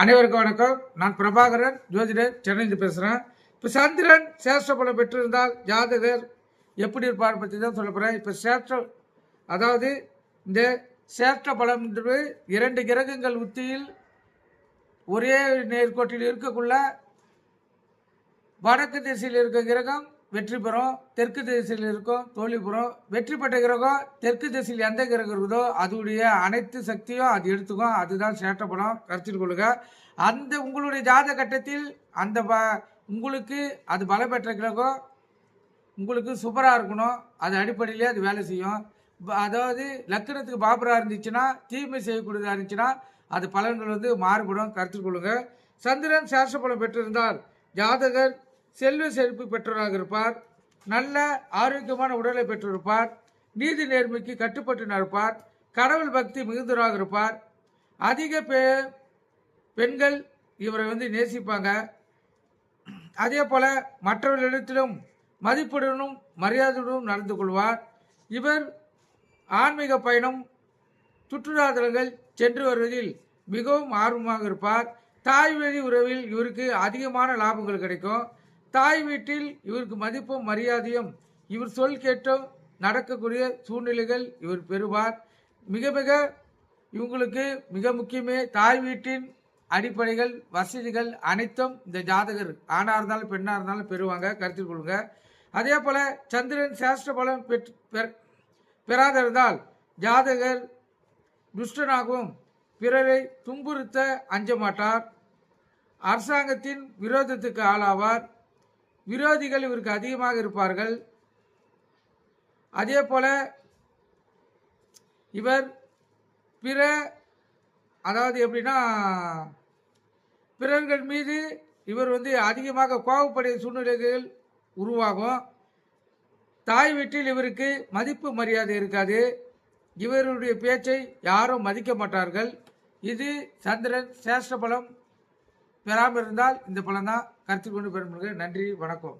அனைவருக்கும் வணக்கம். நான் பிரபாகரன் ஜோதிடர் சென்னையிலிருந்து பேசுகிறேன் இப்போ சந்திரன் சேஷ்ட பலம் பெற்றிருந்தால் ஜாதகர் எப்படி இருப்பார் பற்றி தான் சொல்ல போகிறேன் இப்போ சேஷ்ட அதாவது இந்த சேஷ்ட பலம் இரண்டு கிரகங்கள் உத்தியில் ஒரே நேர்கோட்டில் இருக்கக்குள்ள வடக்கு திசையில் இருக்க கிரகம் வெற்றி பெறும். தெற்கு திசையில் இருக்கும் தோல்வி பெறும். வெற்றி பெற்ற கிரகம் தெற்கு திசையில் எந்த கிரகம் இருக்குதோ அதோடைய அனைத்து சக்தியும் அது எடுத்துக்கும். அதுதான் சேட்டப்படும் கருத்தில் கொள்ளுங்க. அந்த உங்களுடைய ஜாத கட்டத்தில் அந்த ப உங்களுக்கு அது பலம் பெற்ற கிரகம் உங்களுக்கு சூப்பராக இருக்கணும். அது அடிப்படையிலே அது வேலை செய்யும். அதாவது லக்கணத்துக்கு பாபராக இருந்துச்சுன்னா தீமை செய்யக்கூடியதாக இருந்துச்சுன்னா அது பலன்கள் வந்து மாறுபடும். கருத்தில் கொள்ளுங்கள் சந்திரன் சேஷ பலம் பெற்றிருந்தால் ஜாதகர் செல்வ செழிப்பு பெற்றவராக இருப்பார். நல்ல ஆரோக்கியமான உடலை பெற்றிருப்பார். நீதி நேர்மைக்கு கட்டுப்பட்டு நடப்பார் கடவுள் பக்தி மிகுந்தவராக இருப்பார். அதிக பெ பெண்கள் இவரை வந்து நேசிப்பாங்க. அதே போல மற்றவர்களிடத்திலும் மதிப்புடனும் மரியாதையுடனும் நடந்து கொள்வார். இவர் ஆன்மீக பயணம் சுற்றுலாத்தலங்கள் சென்று வருவதில் மிகவும் ஆர்வமாக இருப்பார். தாய் வழி உறவில் இவருக்கு அதிகமான லாபங்கள் கிடைக்கும். தாய் வீட்டில் இவருக்கு மதிப்பும் மரியாதையும். இவர் சொல் கேட்டும் நடக்கக்கூடிய சூழ்நிலைகள் இவர் பெறுவார். மிக மிக இவங்களுக்கு மிக முக்கியமே தாய் வீட்டின் அடிப்படைகள் வசதிகள் அனைத்தும் இந்த ஜாதகர் ஆணாக இருந்தாலும் பெண்ணாக இருந்தாலும் பெறுவாங்க கருத்தில் கொள்ளுங்க. அதே போல் சந்திரன் சேஷ்ட பலம் பெற்று பெற- ஜாதகர் துஷ்டனாகவும் பிறரை துன்புறுத்த அஞ்ச மாட்டார். அரசாங்கத்தின் விரோதத்துக்கு ஆளாவார். விரோதிகள் இவருக்கு அதிகமாக இருப்பார்கள். அதே போல் இவர் பிற அதாவது எப்படின்னா பிறர்கள் மீது இவர் வந்து அதிகமாக கோபப்படைய சூழ்நிலைகள் உருவாகும். தாய் வீட்டில் இவருக்கு மதிப்பு மரியாதை இருக்காது. இவருடைய பேச்சை யாரும் மதிக்க மாட்டார்கள். இது சந்திரன் சேஷ்டபலம் பெறாமல் இருந்தால் இந்த பலன் தான் கருத்தில் கொண்டு பெறும் நன்றி வணக்கம்.